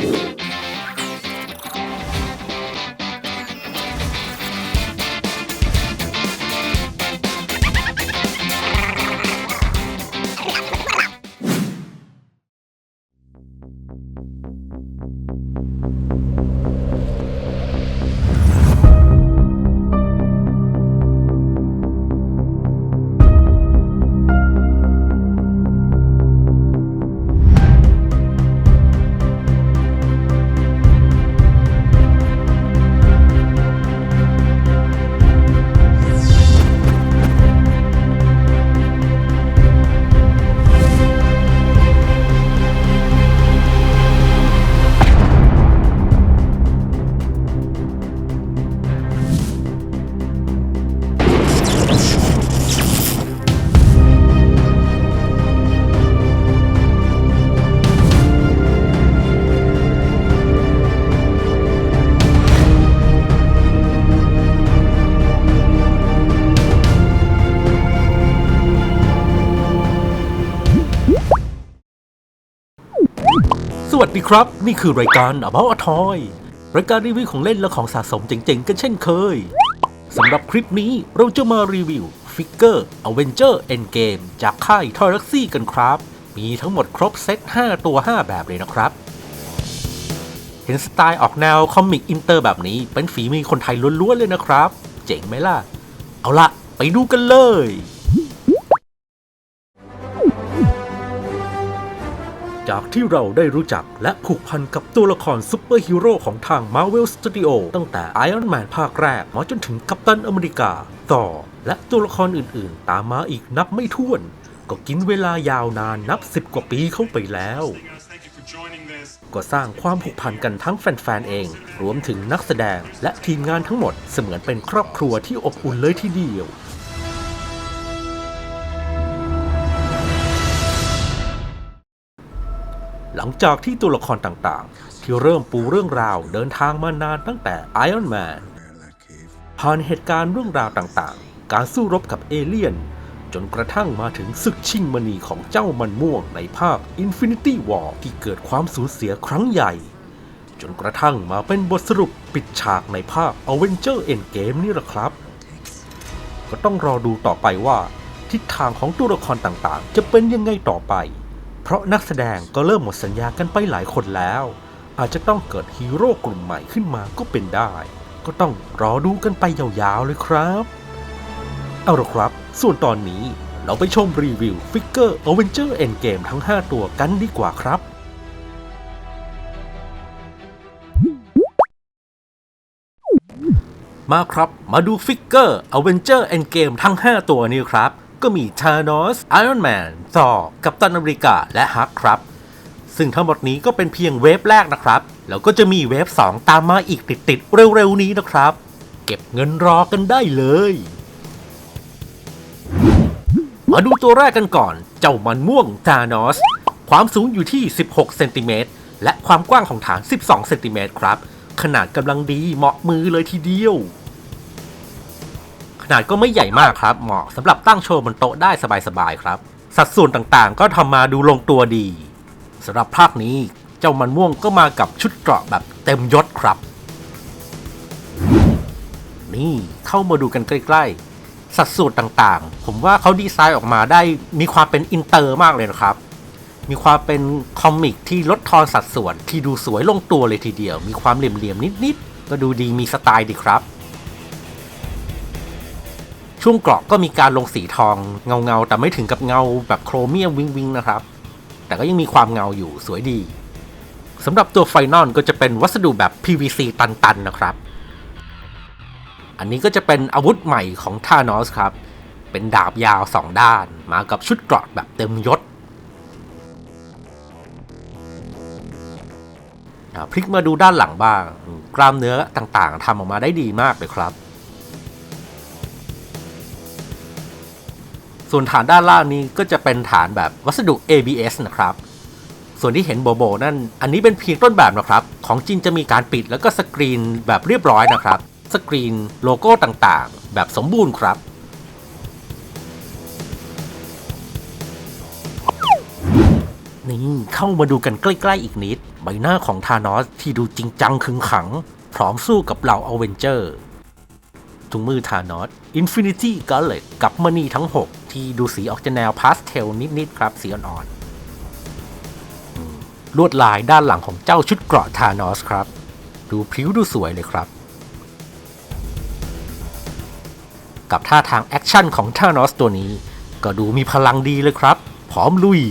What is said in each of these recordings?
ส วัสดีครับ นี่คือรายการ About a Toy รายการรีวิวของเล่นและของสะสมเจ๋งๆ กันเช่นเคยสำหรับคลิปนี้เราจะมารีวิวฟิกเกอร์ Avenger Endgame จากค่าย t o y r a x y กันครับ มีทั้งหมดครบเซต 5 ตัว 5 แบบเลยนะครับ เห็นสไตล์ออกแนวคอมิกอินเตอร์แบบนี้เป็นฝีมือคนไทยล้วนๆเลยนะครับ เจ๋งไหมล่ะ เอาละไปดูกันเลย จากที่เราได้รู้จักและผูกพันกับตัวละครซูเปอร์ฮีโร่ของทาง Marvel Studio ตั้งแต่ Iron Man ภาคแรกมาจนถึงกัปตันอเมริกา ต่อ และตัวละครอื่นๆ ตามมาอีกนับไม่ถ้วน ก็กินเวลายาวนานนับ 10 กว่าปีเข้าไปแล้ว ก็สร้างความผูกพันกันทั้งแฟนๆเอง รวมถึงนักแสดงและทีมงานทั้งหมดเสมือนเป็นครอบครัวที่อบอุ่นเลยทีเดียว งจากที่ตัวละครต่างๆ ที่เริ่มปูเรื่องราวเดินทางมานานตั้งแต่ Iron Man ผ่านเหตุการณ์เรื่องราวต่างๆ การสู้รบกับเอเลี่ยน จนกระทั่งมาถึงศึกชิงมณีของเจ้ามันม่วงในภาค Infinity War ที่เกิดความสูญเสียครั้งใหญ่ จนกระทั่งมาเป็นบทสรุปปิดฉากในภาค Avenger Endgame นี่แหละครับ ก็ต้องรอดูต่อไปว่า ทิศทางของตัวละครต่างๆ จะเป็นยังไงต่อไป เพราะนักแสดงก็เริ่มหมดสัญญากันไปหลายคนแล้ว อาจจะต้องเกิดฮีโร่กลุ่มใหม่ขึ้นมาก็เป็นได้ ก็ต้องรอดูกันไปยาวๆเลยครับ เอาละครับ ส่วนตอนนี้เราไปชมรีวิวฟิกเกอร์ Avenger Endgame ทั้ง 5 ตัวกันดีกว่าครับมาครับ มาดูฟิกเกอร์ Avenger Endgame ทั้ง 5 ตัวนี้ครับ ก็มี Thanos Iron Man Thor กัปตันอเมริกา และฮักครับ ซึ่งทั้งหมดนี้ก็เป็นเพียงเวฟแรกนะครับ แล้วก็จะมีเวฟ 2 ตามมาอีกติดๆเร็วๆนี้นะครับ เก็บเงินรอกันได้เลย มาดูตัวแรกกันก่อน เจ้ามันม่วง Thanos ความสูงอยู่ที่ 16 เซนติเมตร และความกว้างของฐาน 12 เซนติเมตรครับ ขนาดกำลังดีเหมาะมือเลยทีเดียว นาดก็ไม่ใหญ่มากครับ เหมาะสำหรับตั้งโชว์บนโต๊ะได้สบายๆครับ สัดส่วนต่างๆ ก็ทำมาดูลงตัวดีสำหรับภาคนี้เจ้ามันม่วงก็มากับชุดเกราะแบบเต็มยศครับ นี่เข้ามาดูกันใกล้ ๆ สัดส่วนต่างๆ ผมว่าเขาดีไซน์ออกมาได้มีความเป็นอินเตอร์มากเลยนะครับมีความเป็นคอมิกที่ลดทอนสัดส่วนที่ดูสวยลงตัวเลยทีเดียว มีความเหลี่ยมๆนิดๆ ก็ดูดีมีสไตล์ดีครับ ช่วงเกราะก็มีการลงสีทองเงาๆแต่ไม่ถึงกับเงาแบบโครเมียมวิงวิงนะครับ แต่ก็ยังมีความเงาอยู่สวยดีสำหรับตัวไฟนอลก็จะเป็นวัสดุแบบ PVC ตันๆนะครับ อันนี้ก็จะเป็นอาวุธใหม่ของทานอสครับ เป็นดาบยาวสองด้าน มากับชุดเกราะแบบเต็มยศอ่าพลิกมาดูด้านหลังบ้าง กล้ามเนื้อต่างๆทำออกมาได้ดีมากเลยครับ ส่วนฐานด้านล่างนี้ก็จะเป็นฐานแบบวัสดุ ABS นะครับ ส่วนที่เห็นโบโบนั่น อันนี้เป็นเพียงต้นแบบนะครับ ของจริงจะมีการปิดแล้วก็สกรีนแบบเรียบร้อยนะครับ สกรีนโลโก้ต่างๆ แบบสมบูรณ์ครับนี่เข้ามาดูกันใกล้ ๆ อีกนิด ใบหน้าของธานอสที่ดูจริงจังขึงขัง พร้อมสู้กับเหล่าอเวนเจอร์ ถุงมือธานอส Infinity Gauntlet กับมณีทั้ง 6 ที่ดูสีออกจะแนวพาสเทลนิด ๆ ครับ สีอ่อน ๆ ลวดลายด้านหลังของเจ้าชุดเกราะธานอสครับ ดูพริ้วดูสวยเลยครับ กับท่าทางแอคชั่นของธานอสตัวนี้ ก็ดูมีพลังดีเลยครับ พร้อมลุย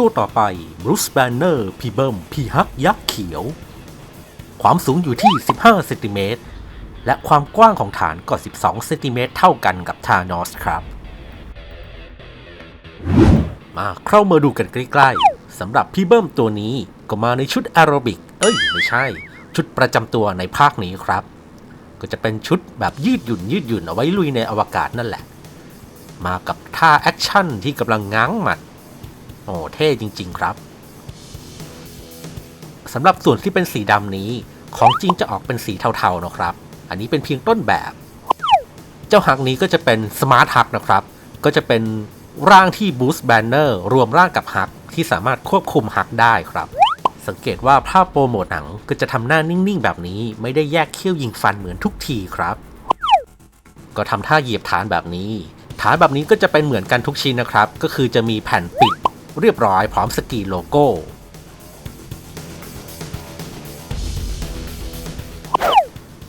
ตัวต่อไป Bruce Banner พีเบิมพีฮักยักษ์เขียว ความสูงอยู่ที่ 15 เซนติเมตร และความกว้างของฐานก็ 12 เซนติเมตรเท่ากันกับธานอสครับ มาเข้ามาดูกันใกล้ๆสำหรับพี่เบิ้มตัวนี้ก็มาในชุดแอโรบิก เอ้ย ไม่ใช่ ชุดประจำตัวในภาคนี้ครับ ก็จะเป็นชุดแบบยืดหยุ่นยืดหยุ่นเอาไว้ลุยในอวกาศนั่นแหละ มากับท่าแอคชั่นที่กำลังง้างหมัด อ้เท่จริง ๆ ครับสำหรับส่วนที่เป็นสีดำนี้ ของจริงจะออกเป็นสีเทาๆนะครับ อันนี้เป็นเพียงต้นแบบ เจ้าฮักนี้ก็จะเป็นสมาร์ทฮักนะครับ ก็จะเป็นร่างที่บูสต์แบนเนอร์รวมร่างกับฮักที่สามารถควบคุมฮักได้ครับ สังเกตว่าภาพโปรโมทหนังก็จะทำหน้านิ่งๆ แบบนี้ ไม่ได้แยกเขี้ยวยิงฟันเหมือนทุกทีครับ ก็ทำท่าเหยียบฐานแบบนี้ ฐานแบบนี้ก็จะเป็นเหมือนกันทุกชิ้นนะครับ ก็คือจะมีแผ่นปิด เรียบร้อยพร้อมสกรีนโลโก้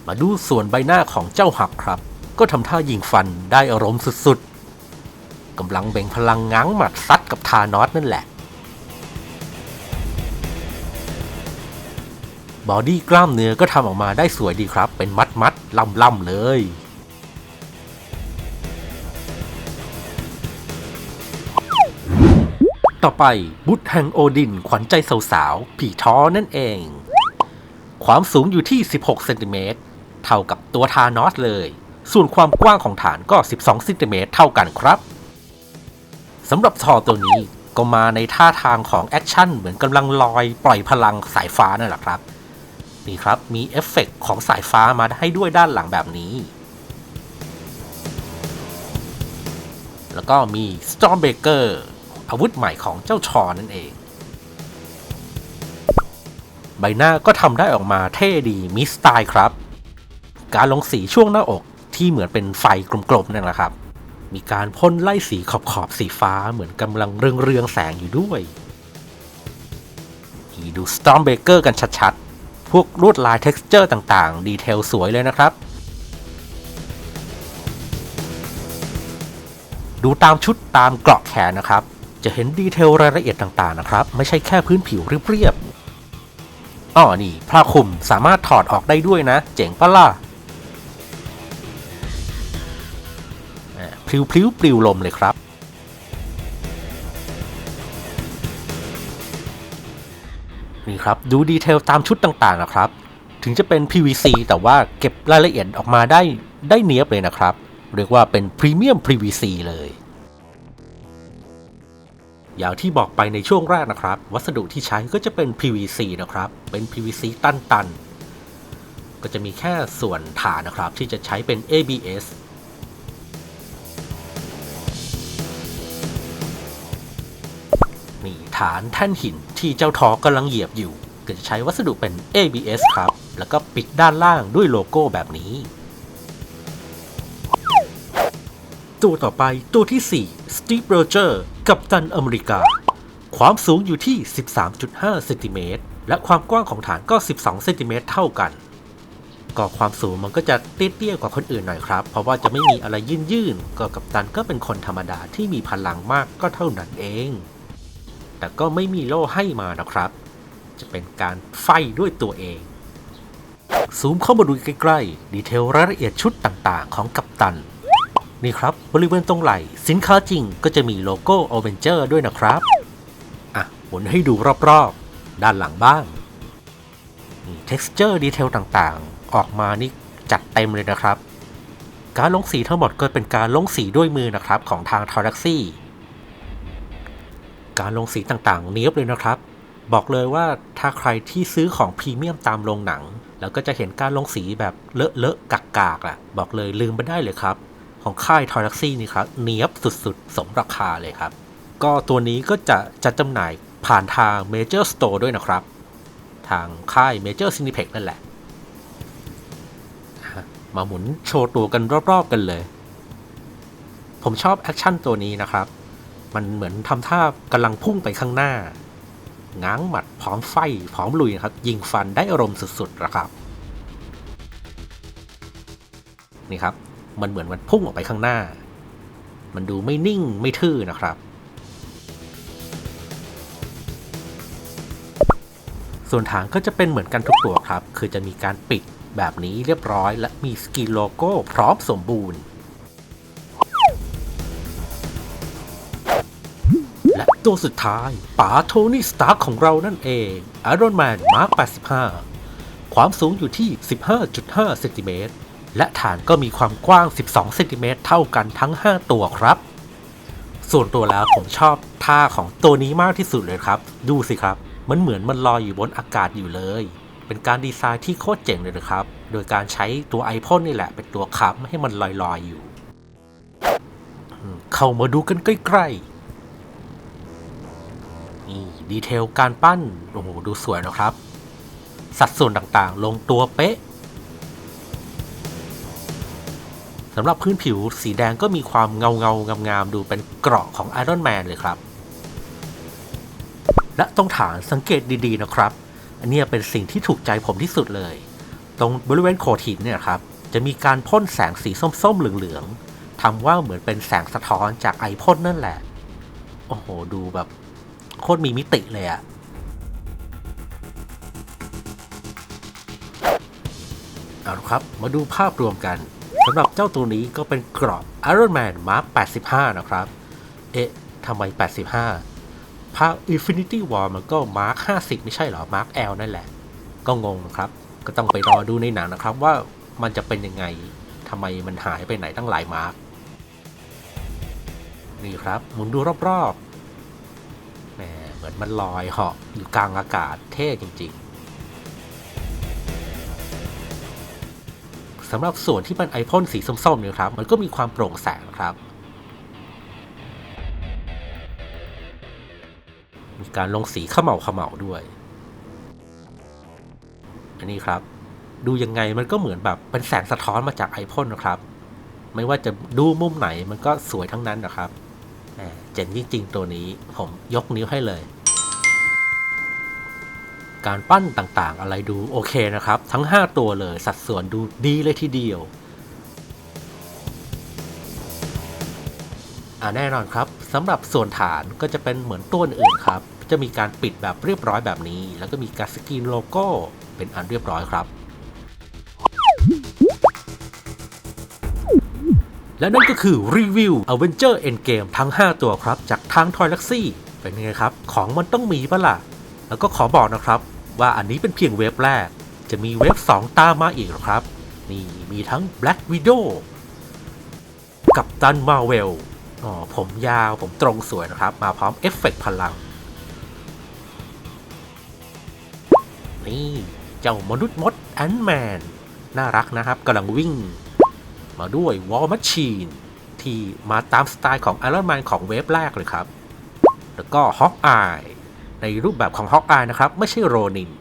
มาดูส่วนใบหน้าของเจ้าหักครับ ก็ทำท่ายิงฟันได้อารมณ์สุดๆกำลังเบ่งพลังง้างหมัดซัดกับทานอสนั่นแหละบอดี้กล้ามเนื้อก็ทำออกมาได้สวยดีครับ เป็นมัดมัดๆล่ำล่ำๆเลย ต่อไปบุตรแห่งโอดินขวัญใจสาวๆผีท้อนั่นเอง ความสูงอยู่ที่ 16 เซนติเมตรเท่ากับตัวทานอสเลย ส่วนความกว้างของฐานก็ 12 เซนติเมตรเท่ากันครับสำหรับทอตัวนี้ก็มาในท่าทางของแอคชั่นเหมือนกำลังลอยปล่อยพลังสายฟ้านั่นแหละครับ นี่ครับมีเอฟเฟกต์ของสายฟ้ามาให้ด้วยด้านหลังแบบนี้ แล้วก็มี Stormbreaker อาวุธใหม่ของเจ้าชอนั่นเอง ใบหน้าก็ทำได้ออกมาเท่ดีมีสไตล์ครับ การลงสีช่วงหน้าอกที่เหมือนเป็นไฟกลมๆนั่นแหละครับ มีการพ่นไล่สีขอบๆสีฟ้าเหมือนกำลังเรืองๆแสงอยู่ด้วยีดู Stormbreaker กันชัดๆ พวกลวดลาย texture ต่างๆ ดีเทลสวยเลยนะครับ ดูตามชุดตามเกราะแขนนะครับ จะเห็นดีเทลรายละเอียดต่างๆนะครับ ไม่ใช่แค่พื้นผิวเรียบๆอ๋อนี่ผ้าคลุมสามารถถอดออกได้ด้วยนะ เจ๋งปะล่ะพลิ้วพลิ้วปลิวลมเลยครับ นี่ครับดูดีเทลตามชุดต่างๆนะครับ ถึงจะเป็น PVC แต่ว่าเก็บรายละเอียดออกมาได้ได้เนียบเลยนะครับ เรียกว่าเป็นพรีเมียม PVC เลย อย่างที่บอกไปในช่วงแรกนะครับ วัสดุที่ใช้ก็จะเป็น PVC นะครับ เป็น PVC ตันๆ ก็จะมีแค่ส่วนฐานนะครับ ที่จะใช้เป็น ABS นี่ฐานแท่นหินที่เจ้าทอกำลังเหยียบอยู่ ก็จะใช้วัสดุเป็น ABS ครับ แล้วก็ปิดด้านล่างด้วยโลโก้แบบนี้ ตัวต่อไปตัวที่4 Steve Rogers กัปตันอเมริกา ความสูงอยู่ที่ 13.5 เซนติเมตร และความกว้างของฐานก็ 12 เซนติเมตรเท่ากัน ก็ความสูงมันก็จะเตี้ยๆกว่าคนอื่นหน่อยครับ เพราะว่าจะไม่มีอะไรยื่นๆก็กัปตันก็เป็นคนธรรมดาที่มีพลังมากก็เท่านั้นเอง แต่ก็ไม่มีโล่ให้มานะครับ จะเป็นการไฟด้วยตัวเอง ซูมเข้ามาดูใกล้ๆ ดีเทลรายละเอียดชุดต่างๆ ของกัปตัน นี่ครับ บริเวณตรงไหล่ สินค้าจริงก็จะมีโลโก้ o v e n g e r ด้วยนะครับ อะหมุนให้ดูรอบๆ ด้านหลังบ้างนี่ texture ดีเทลต่างๆ ออกมานี่จัดเต็มเลยนะครับ การลงสีทั้งหมดก็เป็นการลงสีด้วยมือนะครับของทาง t a r a x i การลงสีต่างๆ เนียบเลยนะครับ บอกเลยว่าถ้าใครที่ซื้อของพรีเมียมตามโรงหนัง แล้วก็จะเห็นการลงสีแบบเลอะเลอะกากกากๆอะ บอกเลยลืมไปได้เลยครับ ของค่ายทอยลักซี่นี่ครับเนียบสุดๆ สมราคาเลยครับ ก็ตัวนี้ก็จะจัดจำหน่ายผ่านทาง Major Store ด้วยนะครับ ทางค่าย Major Cineplex นั่นแหละ มาหมุนโชว์ตัวกันรอบๆกันเลย ผมชอบแอคชั่นตัวนี้นะครับ มันเหมือนทำท่ากำลังพุ่งไปข้างหน้า ง้างหมัดพร้อมไฟพร้อมลุยครับ ยิงฟันได้อารมณ์สุดๆนะครับ นี่ครับ มันเหมือนมันพุ่งออกไปข้างหน้า มันดูไม่นิ่งไม่ทื่อนะครับ ส่วนฐานก็จะเป็นเหมือนกันทุกตัวครับ คือจะมีการปิดแบบนี้เรียบร้อย และมีสกินโลโก้พร้อมสมบูรณ์และตัวสุดท้ายป๋าโทนี่สตาร์ของเรานั่นเองไอรอนแมนมาร์ค 85 ความสูงอยู่ที่ 15.5 เซนติเมตร และฐานก็มีความกว้าง 12 เซนติเมตรเท่ากันทั้ง 5 ตัวครับ ส่วนตัวแล้วผมชอบท่าของตัวนี้มากที่สุดเลยครับ ดูสิครับ มันเหมือนมันลอยอยู่บนอากาศอยู่เลย เป็นการดีไซน์ที่โคตรเจ๋งเลยนะครับ โดยการใช้ตัวไอพ่นนี่แหละ เป็นตัวค้ำให้มันลอยๆอยู่ เข้ามาดูกันใกล้ๆ นี่ดีเทลการปั้น โอ้โห ดูสวยนะครับ สัดส่วนต่างๆ ลงตัวเป๊ะ สำหรับพื้นผิวสีแดงก็มีความเงาเงางามๆดูเป็นเกราะของไอรอนแมนเลยครับ และตรงฐานสังเกตดีๆนะครับ อันนี้เป็นสิ่งที่ถูกใจผมที่สุดเลย ตรงบริเวณโขดหินเนี่ยครับ จะมีการพ่นแสงสีส้มๆเหลืองๆทำว่าเหมือนเป็นแสงสะท้อนจากไอพ่นนั่นแหละ โอ้โห ดูแบบโคตรมีมิติเลยอะเอาละครับ มาดูภาพรวมกัน สำหรับเจ้าตัวนี้ก็เป็นกรอบ Iron Man Mark 85 นะครับ เอ๊ะทำไม 85 ภาค Infinity War มันก็ Mark 50 ไม่ใช่เหรอ Mark L นั่นแหละ ก็งงนะครับ ก็ต้องไปรอดูในหนังนะครับว่ามันจะเป็นยังไงทำไมมันหายไปไหนตั้งหลายมาร์กนี่ครับ หมุนดูรอบๆแหมเหมือนมันลอยเหาะอยู่กลางอากาศเท่จริง สำหรับส่วนที่เป็นไอพ่นสีส้มๆเนี่ยครับ มันก็มีความโปร่งแสงครับ มีการลงสีขมเหลาขมเหลาด้วย อันนี้ครับ ดูยังไงมันก็เหมือนแบบเป็นแสงสะท้อนมาจากไอพ่นนะครับ ไม่ว่าจะดูมุมไหนมันก็สวยทั้งนั้นนะครับเจ๋งจริง ๆ ตัวนี้ผมยกนิ้วให้เลย การปั้นต่างๆ อะไรดูโอเคนะครับ ทั้ง 5 ตัวเลยสัดส่วนดูดีเลยทีเดียวอ่าแน่นอนครับสำหรับส่วนฐานก็จะเป็นเหมือนตัวอื่นครับ จะมีการปิดแบบเรียบร้อยแบบนี้ แล้วก็มีการสกรีนโลโก้เป็นอันเรียบร้อยครับ และนั่นก็คือรีวิว Avenger Endgame ทั้ง 5 ตัวครับ จากทาง Toy l a x y เป็นไงครับ ของมันต้องมีปะล่ะ แล้วก็ขอบอกนะครับ ว่าอันนี้เป็นเพียงเว็บแรก จะมีเว็บ 2 ตามมาอีกครับ นี่มีทั้ง Black Widow กับตันมาเวลอ๋อผมยาวผมตรงสวยนะครับ มาพร้อมเอฟเฟกต์พลัง นี่เจ้ามนุษย์มดแอนแมน น่ารักนะครับกำลังวิ่ง มาด้วยวอล m ม c ชีนที่มาตามสไตล์ของไอรอนแมนของเวฟแรกเลยครับ แล้วก็ฮอกอาย ในรูปแบบของฮอกอายนะครับ ไม่ใช่โรนิน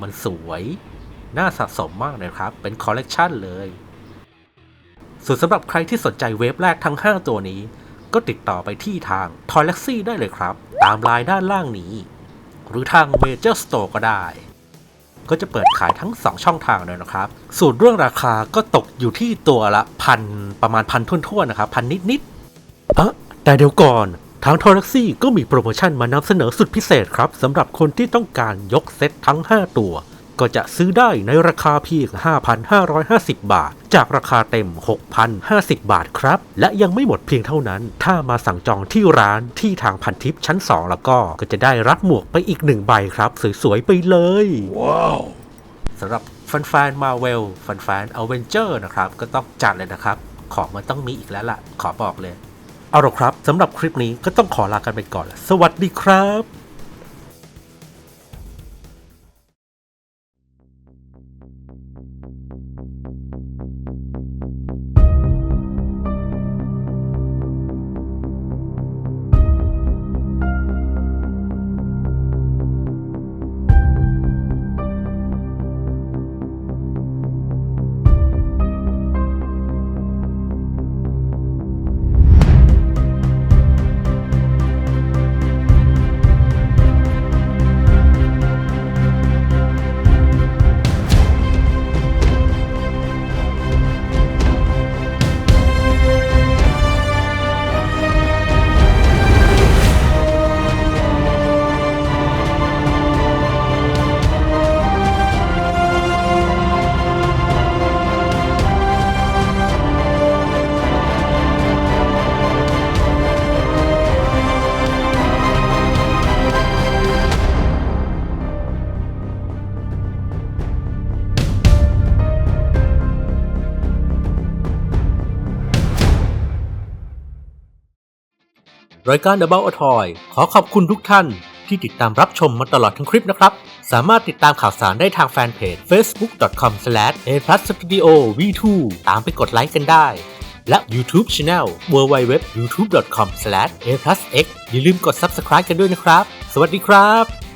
มันสวย น่าสะสมมากเลยครับ เป็นคอลเลกชันเลย ส่วนสำหรับใครที่สนใจเวฟแรกทั้ง 5 ตัวนี้ ก็ติดต่อไปที่ทาง t o y l e x y ได้เลยครับ ตามไลน์ด้านล่างนี้ หรือทาง Major Store ก็ได้ ก็จะเปิดขายทั้ง 2 ช่องทางเลยนะครับ ส่วนเรื่องราคาก็ตกอยู่ที่ตัวละพันประมาณพันทุ่นๆนะครับ พันนิดๆเอะแต่เดี๋ยวก่อน ทางทอร์ซี่ก็มีโปรโมชั่นมานำเสนอสุดพิเศษครับสำหรับคนที่ต้องการยกเซตทั้ง 5 ตัว ก็จะซื้อได้ในราคาเพียง 5,550 บาท จากราคาเต็ม 6,050 บาทครับ และยังไม่หมดเพียงเท่านั้น ถ้ามาสั่งจองที่ร้านที่ทางพันทิปชั้น 2 แล้วก็ก็จะได้รับหมวกไปอีกหนึ่งใบครับ สวยๆไปเลยสำหรับแฟนๆมาเวลแฟนๆอเวนเจอร์นะครับก็ต้องจัดเลยนะครับ ของมันต้องมีอีกแล้วล่ะขอบอกเลย เอาละครับสำหรับคลิปนี้ก็ต้องขอลากันไปก่อน สวัสดีครับ รายการ About a Toy ขอขอบคุณทุกท่านที่ติดตามรับชมมาตลอดทั้งคลิปนะครับ สามารถติดตามข่าวสารได้ทางแฟนเพจ facebook.com/aplusstudio v2 ตามไปกดไลค์กันได้ และ YouTube Channel www.youtube.com/aplusx อย่าลืมกด Subscribe กันด้วยนะครับ สวัสดีครับ